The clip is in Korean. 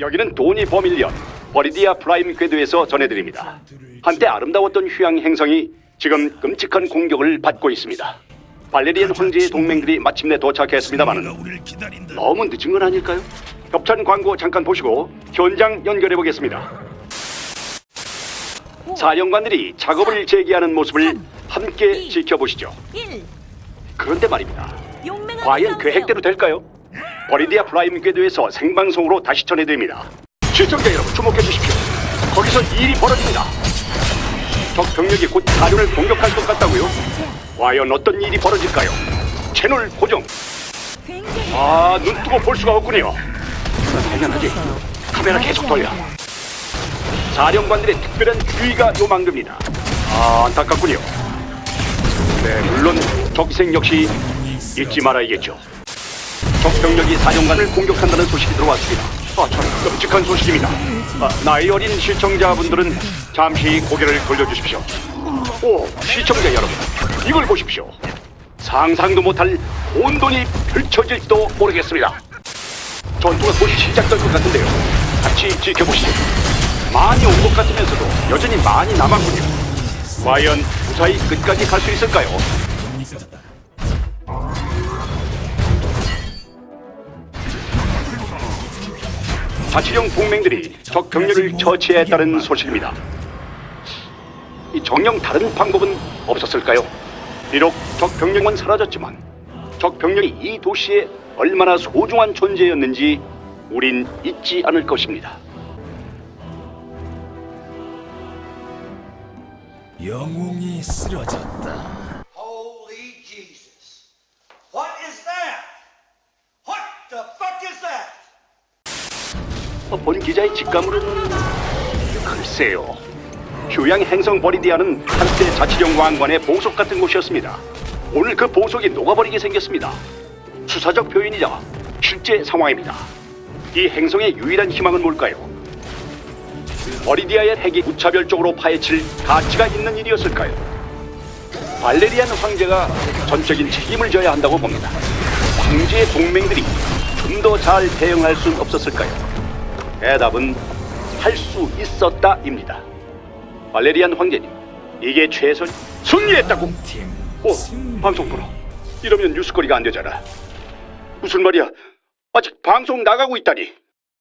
여기는 도니 버밀리언 버리디아 프라임 궤도에서 전해드립니다. 한때 아름다웠던 휴양 행성이 지금 끔찍한 공격을 받고 있습니다. 발레리안 황제의 동맹들이 마침내 도착했습니다만. 너무 늦은 건 아닐까요? 협찬 광고 잠깐 보시고 현장 연결해 보겠습니다. 사령관들이 작업을 재개하는 모습을 함께 지켜보시죠. 1. 그런데 말입니다. 과연. 계획대로 될까요? 버리디아 프라임 궤도에서 생방송으로 다시 전해드립니다. 시청자 여러분 주목해 주십시오. 거기서 일이 벌어집니다. 적 병력이 곧 사령을 공격할 것 같다고요? 과연 어떤 일이 벌어질까요? 채널 고정. 아, 눈 뜨고 볼 수가 없군요. 당연하지. 카메라 계속 돌려. 사령관들의 특별한 주의가 요망됩니다. 아, 안타깝군요. 네, 물론 적생 역시 잊지 말아야겠죠. 적 병력이 사령관을 공격한다는 소식이 들어왔습니다. 아, 참 끔찍한 소식입니다. 아, 나이 어린 시청자분들은 잠시 고개를 돌려주십시오. 오, 시청자 여러분, 이걸 보십시오. 상상도 못할 온돈이 펼쳐질지도 모르겠습니다. 전투가 곧 시작될 것 같은데요. 같이 지켜보시죠. 많이 온 것 같으면서도 여전히 많이 남았군요. 과연 무사히 끝까지 갈 수 있을까요? 자치령 동맹들이 적 병력을 처치했다는 소식입니다. 이 정령 다른 방법은 없었을까요? 비록 적 병력은 사라졌지만 적 병력이 이 도시에 얼마나 소중한 존재였는지 우린 잊지 않을 것입니다. 영웅이 쓰러졌다. 본 기자의 직감으로는 글쎄요. 휴양 행성 버리디아는 한때 자치령 왕관의 보석 같은 곳이었습니다. 오늘 그 보석이 녹아버리게 생겼습니다. 수사적 표현이자 실제 상황입니다. 이 행성의 유일한 희망은 뭘까요? 버리디아의 핵이 무차별적으로 파헤칠 가치가 있는 일이었을까요? 발레리안 황제가 전적인 책임을 져야 한다고 봅니다. 황제의 동맹들이 좀 더 잘 대응할 순 없었을까요? 대답은 할 수 있었다입니다. 발레리안 황제님, 이게 최선 승리했다고. 팀. 오, 방송 불어. 이러면 뉴스거리가 안 되잖아. 무슨 말이야? 아직 방송 나가고 있다니.